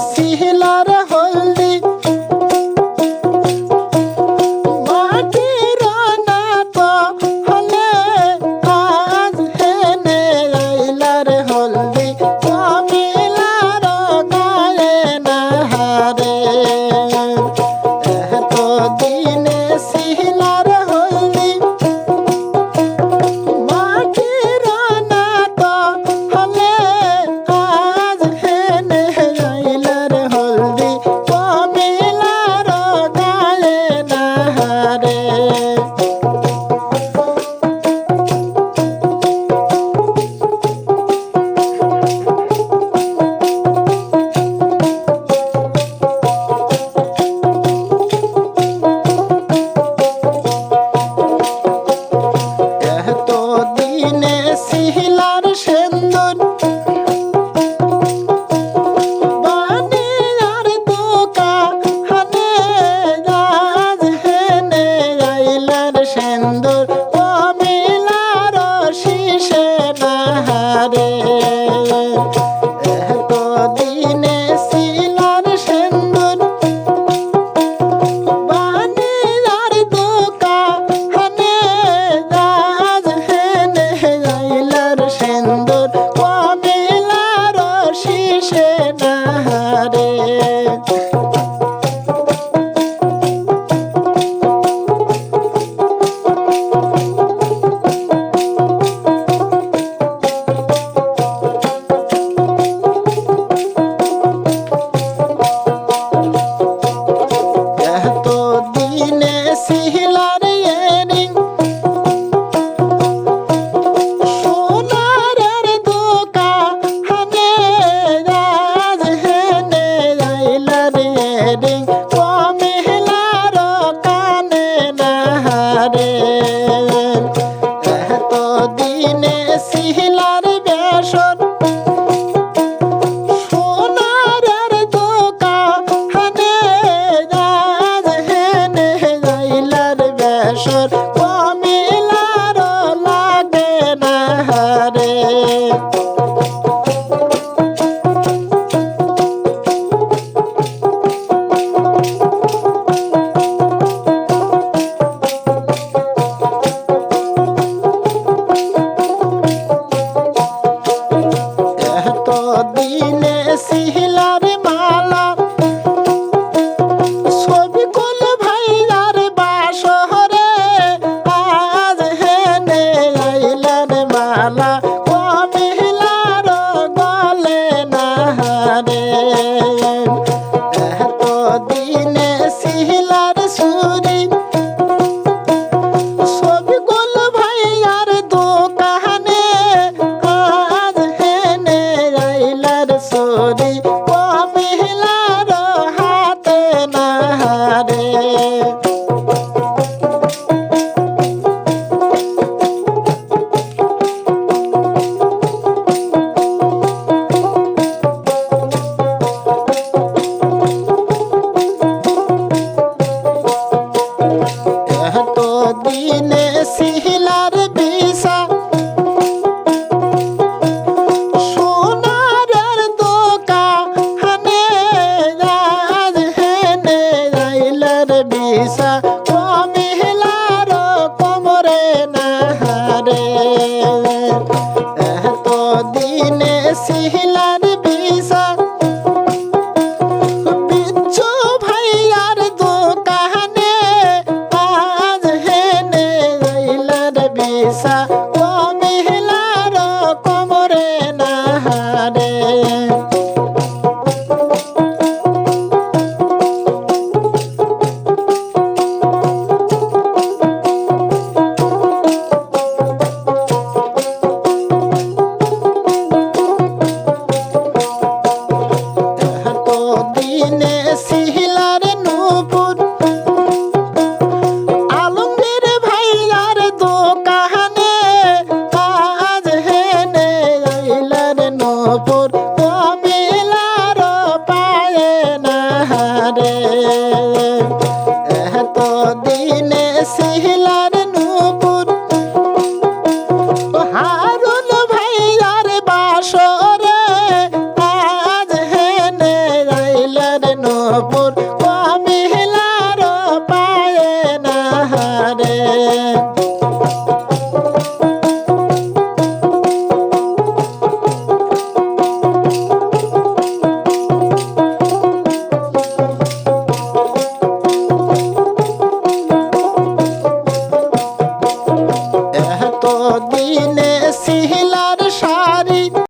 see him. গাইলে সিহিলার মালা। ছবি কুল ভাইয়ার বা শহরে আজ হেনে আইলেন মালা। say hey.